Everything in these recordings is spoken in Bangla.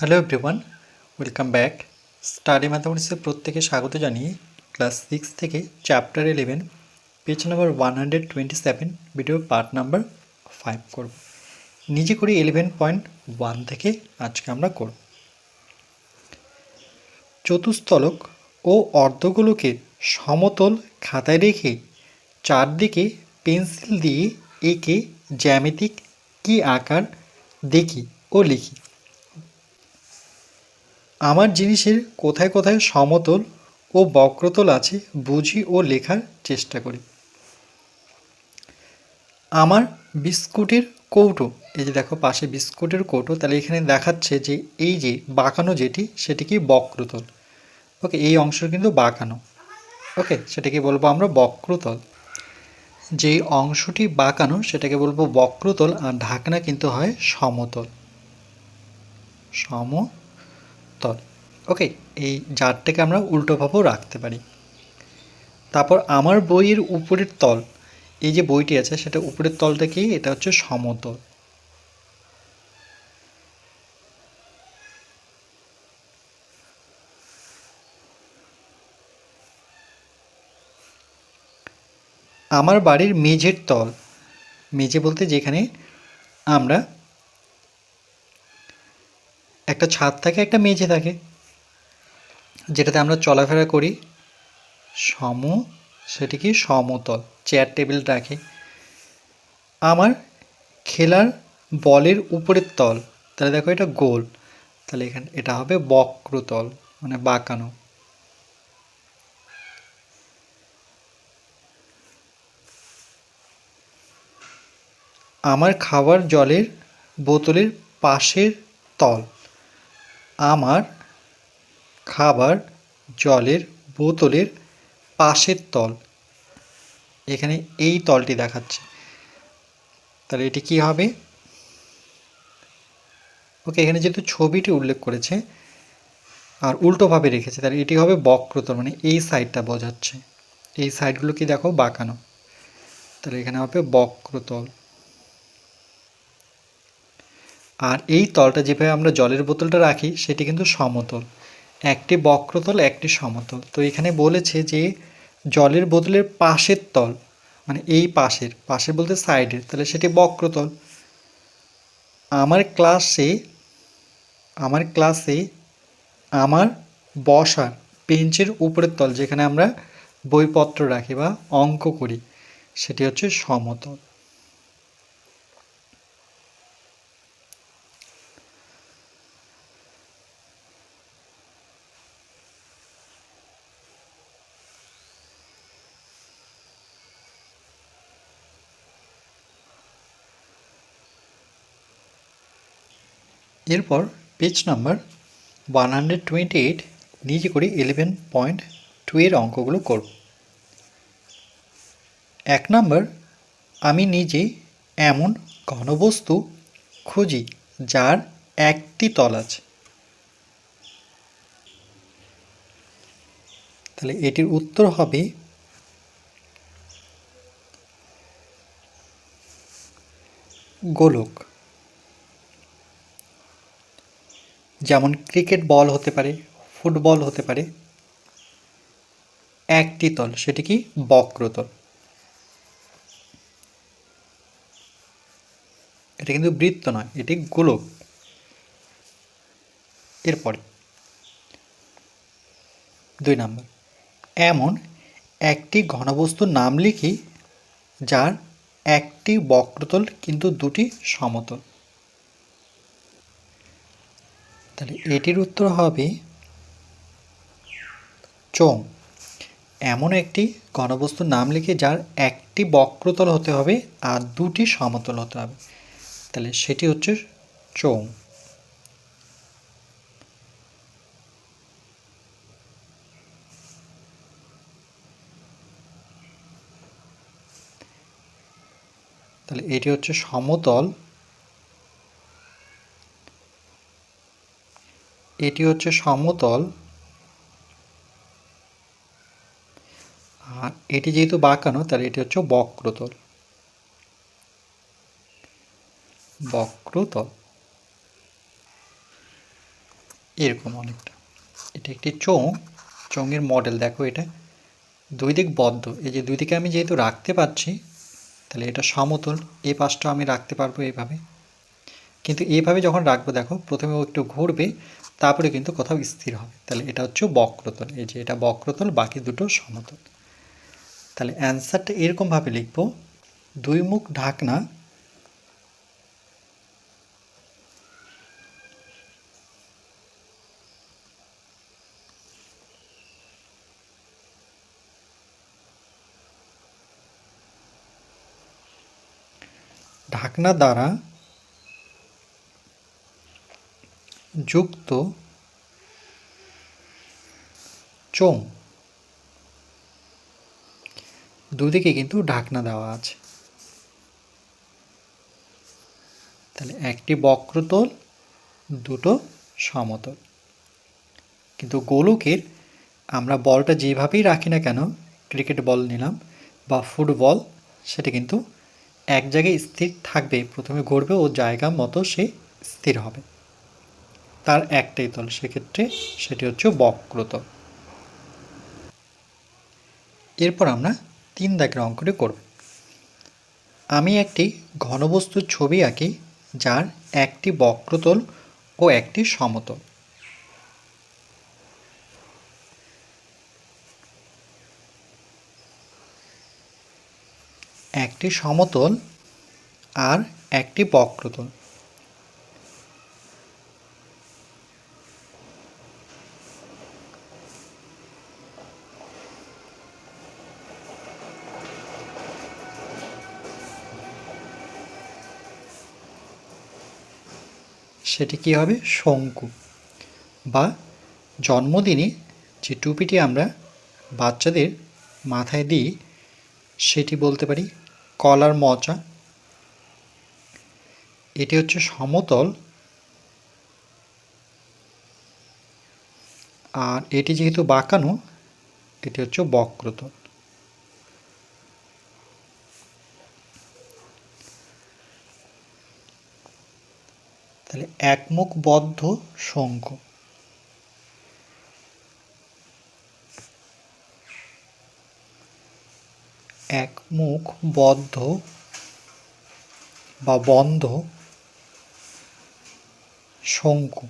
Hello everyone welcome back study ম্যাথামেটিক্সে প্রত্যেকে স্বাগত জানিয়ে ক্লাস সিক্স থেকে chapter eleven page number one hundred twenty seven video part number five করব। নিজে করে ইলেভেন পয়েন্ট ওয়ান থেকে আজকে আমরা করব। চতুস্থলক ও অর্ধগোলকের সমতল খাতায় রেখে চারদিকে পেন্সিল দিয়ে এঁকে জ্যামিতিক কী আকার দেখি ও লিখি। আমার জিনিসের কোথায় কোথায় সমতল ও বক্রতল আছে বুঝি ও লেখার চেষ্টা করি। আমার বিস্কুটের কৌটো, এই যে দেখো পাশে বিস্কুটের কৌটো, তাহলে এখানে দেখাচ্ছে যে এই যে বাঁকানো যেটি, সেটি কি বক্রতল? ওকে, এই অংশ কিন্তু বাঁকানো। ওকে, সেটাকে বলব আমরা বক্রতল। যেই অংশটি বাঁকানো, সেটাকে বলব বক্রতল, আর ঢাকনা কিন্তু হয় সমতল। সমতল ওকে এই জারটাকে আমরা উল্টোভাবেও রাখতে পারি। তারপর আমার বইয়ের উপরের তল, এই যে বইটি আছে, সেটা উপরের তলটা কি এটা হচ্ছে সমতল। আমার বাড়ির মেঝের তল, মেঝে বলতে যেখানে আমরা একটা ছাদ থাকে, একটা মেঝে থাকে, যেটাতে আমরা চলাফেরা করি। সম, সেটি কি? সমতল চেয়ার টেবিল রাখে। আমার খেলার বলের উপরের তল, তাহলে দেখো এটা গোল, তাহলে এখানে, এটা হবে বক্রতল মানে বাঁকানো। আমার খাবার জলের বোতলের পাশের তল আমার খাবার জলের বোতলের পাশের তল। এখানে এই তলটি দেখাচ্ছে। তাহলে এটি কি হবে? ওকে, এখানে যেহেতু ছবিটি উল্লেখ করেছে আর উল্টোভাবে রেখেছে, তাহলে এটি হবে বক্রতল মানে এই সাইডটা বোঝাচ্ছে। এই সাইডগুলো কি দেখো, বাঁকানো। তাহলে এখানে হবে বক্রতল। আর এই তলটা যেভাবে আমরা জলের বোতলটা রাখি, সেটি কিন্তু সমতল। একটি বক্রতল, একটি সমতল। তো এখানে বলেছে যে জলের বোতলের পাশের তল মানে এই পাশের পাশে বলতে সাইডের, তাহলে সেটি বক্রতল। আমার ক্লাসে আমার ক্লাসে আমার বসার বেঞ্চের উপরের তল, যেখানে আমরা বইপত্র রাখি বা অঙ্ক করি, সেটি হচ্ছে সমতল। এরপর page number one hundred twenty eight নিজে করে ইলেভেন পয়েন্ট টু এর অঙ্কগুলো করব। এক নম্বর আমি নিজে এমন ঘনবস্তু খুঁজি যার একটি তল আছে। তাহলে এটির উত্তর হবে গোলক। যেমন ক্রিকেট বল হতে পারে, ফুটবল হতে পারে, একটি তল, সেটি কি? বক্রতল। এটা কিন্তু বৃত্ত নয়, এটি গোলক। এরপরে, দুই নম্বর, এমন একটি ঘনবস্তুর নাম লিখি যার একটি বক্রতল কিন্তু দুটি সমতল। তাহলে এটির উত্তর হবে চোং এমন একটি ঘনবস্তুর নাম লিখে যার একটি বক্রতল হতে হবে, আর দুটি সমতল হতে হবে। তাহলে সেটি হচ্ছে চোং তাহলে এটি হচ্ছে সমতল। এটি হচ্ছে সমতল। আর এটি যেহেতু বাঁকানো, তাহলে এটি হচ্ছে বক্রতল। বক্রতল। এরকম অনেকটা। এটা একটি চোঙ। চোঙের মডেল দেখো এটা। দুই দিক বদ্ধ। এই যে দুই দিকে আমি যেহেতু রাখতে পারছি, তাহলে এটা সমতল। এই পাশটা আমি রাখতে পারব এইভাবে। কিন্তু এইভাবে যখন রাখব, দেখো, প্রথমে ও একটু ঘুরবে। তারপরে কিন্তু কোথাও স্থির হবে। তাহলে এটা হচ্ছে বক্রতল। এই যে এটা বক্রতল, বাকি দুটো সমতল। তাহলে অ্যান্সারটা এরকমভাবে লিখব। দুই মুখ ঢাকনা। ঢাকনা দ্বারা যুক্ত চোঙ। দুদিকে কিন্তু ঢাকনা দেওয়া আছে। তাহলে একটি বক্রতল, দুটো সমতল। কিন্তু গোলকের আমরা বলটা যেভাবেই রাখি না কেন, ক্রিকেট বল নিলাম বা ফুটবল, সেটা কিন্তু এক জায়গায় স্থির থাকবে, প্রথমে ঘুরবে ও জায়গা মতো সে স্থির হবে। তার একটাই তল সেক্ষেত্রে সেটি হচ্ছে বক্রতল এরপর আমরা তিন দাগের অঙ্কটি করব। আমি একটি ঘনবস্তুর ছবি আঁকি, যার একটি বক্রতল ও একটি সমতল। একটি সমতল আর একটি বক্রতল। সেটি কী হবে? শঙ্কু। বা জন্মদিনে যে টুপিটি আমরা বাচ্চাদের মাথায় দিই, সেটি বলতে পারি কলার মচা। এটি হচ্ছে সমতল। আর এটি যেহেতু বাঁকানো, এটি হচ্ছে বক্রতল। একমুখ বদ্ধ শঙ্কু একমুখ বদ্ধ বা বন্ধ শঙ্কু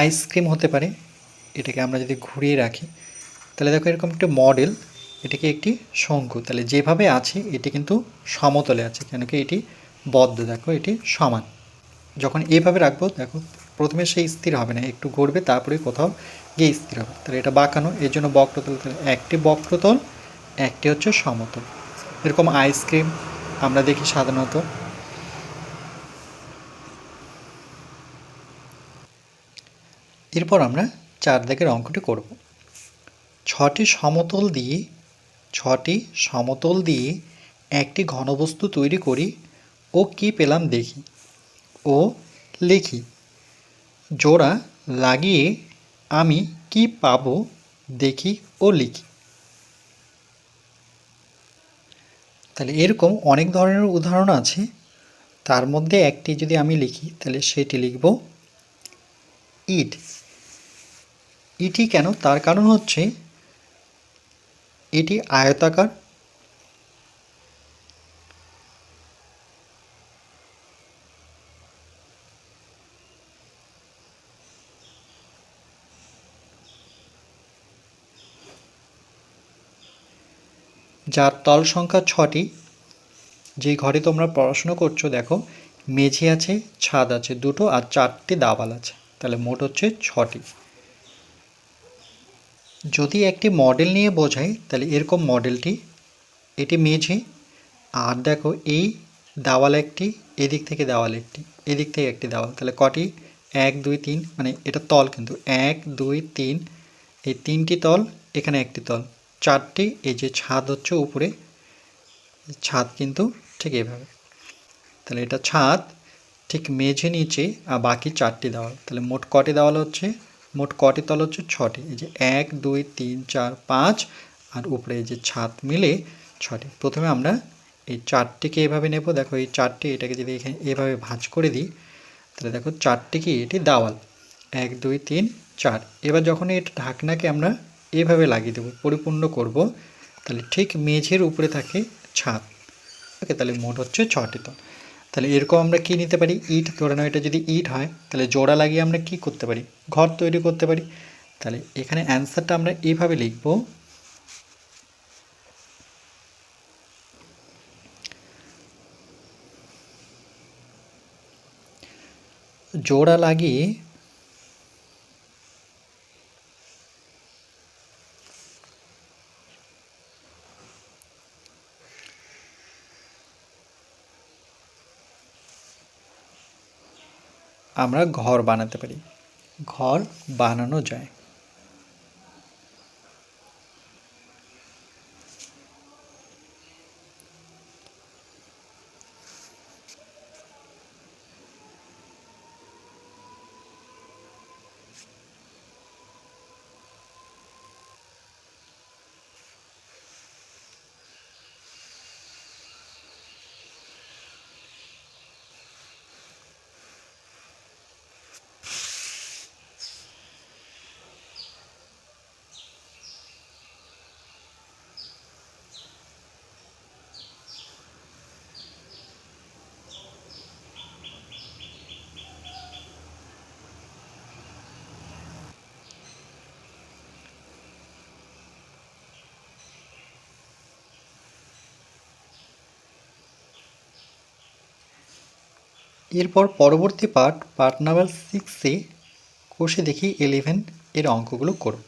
আইসক্রিম হতে পারে, এটাকে আমরা যদি ঘুরিয়ে রাখি, তাহলে দেখো এরকম একটা মডেল, এটাকে একটি শঙ্কু তাহলে যেভাবে আছে, এটি কিন্তু সমতলে আছে, কেন কি এটি বদ্ধ, দেখো এটি সমান। যখন এভাবে রাখব, দেখো, প্রথমে সেই স্থির হবে না, একটু ঘুরবে, তারপরে কোথাও গিয়ে স্থির হবে। তাহলে এটা বাঁকানো, এর জন্য বক্রতল একটি বক্রতল, একটি হচ্ছে সমতল। এরকম আইসক্রিম আমরা দেখি সাধারণত। এরপর আমরা চার দাগের অঙ্কটি করব। ছটি সমতল দিয়ে, ছটি সমতল দিয়ে একটি ঘনবস্তু তৈরি করি ও কি পেলাম দেখি। ও লিখি, জোড়া লাগিয়ে আমি কি পাবো দেখি ও লিখি। তাহলে এরকম অনেক ধরনের উদাহরণ আছে, তার মধ্যে একটি যদি আমি লিখি, তাহলে সেটি লিখব, ইট। ইটি কেন? তার কারণ হচ্ছে, এটি আয়তাকার যার তল সংখ্যা ছটি যে ঘরে তোমরা পড়াশুনো করছ, দেখো, মেঝে আছে, ছাদ আছে দুটো আর চারটি দাবাল আছে। তাহলে মোট হচ্ছে ছটি। যদি একটি মডেল নিয়ে বোঝাই, তাহলে এরকম মডেলটি, এটি মেঝে, আর দেখো, এই দেওয়াল একটি, এদিক থেকে দেওয়াল একটি, এদিক থেকে একটি দেওয়াল। তাহলে কটি? এক, দুই, তিন মানে এটা তল কিন্তু। এক, দুই, তিন, এই তিনটি তল, এখানে একটি তল। চারটি, এই যে ছাদ হচ্ছে উপরে, ছাদ কিন্তু ঠিক এভাবে। তাহলে এটা ছাদ, ঠিক মেঝে নিচে, আর বাকি চারটি দেওয়াল। তাহলে মোট কটি দেওয়াল হচ্ছে? মোট কটি তল হচ্ছে ছটি। এই যে এক, দুই, তিন, চার, পাঁচ, আর উপরে এই যে ছাদ মিলে ছটি। প্রথমে আমরা এই চারটিকে এভাবে নেব। দেখো এই চারটি, এটাকে যদি এখানে এভাবে ভাঁজ করে দিই, তাহলে দেখো চারটি কি? এটি দেওয়াল। এক, দুই, তিন, চার। এবার যখন এটা ঢাকনাকে আমরা এভাবে লাগিয়ে দেবো, পরিপূর্ণ করব। তাহলে ঠিক মেঝের উপরে থাকে ছাদ। ওকে, তাহলে মোট হচ্ছে ছটি তল। তাহলে এরকম আমরা কি নিতে পারি? ইট ধরে নাও এটা যদি ইট হয়, তাহলে জোড়া লাগিয়ে আমরা কি করতে পারি? ঘর তৈরি করতে পারি। তাহলে এখানে অ্যান্সারটা আমরা এভাবে লিখব। জোড়া লাগিয়ে আমরা ঘর বানাতে পারি। ঘর বানানো যায়। এরপর পরবর্তী পার্ট পার্ট নাম্বার সিক্সে কষে দেখি ইলেভেন এর অঙ্কগুলো করব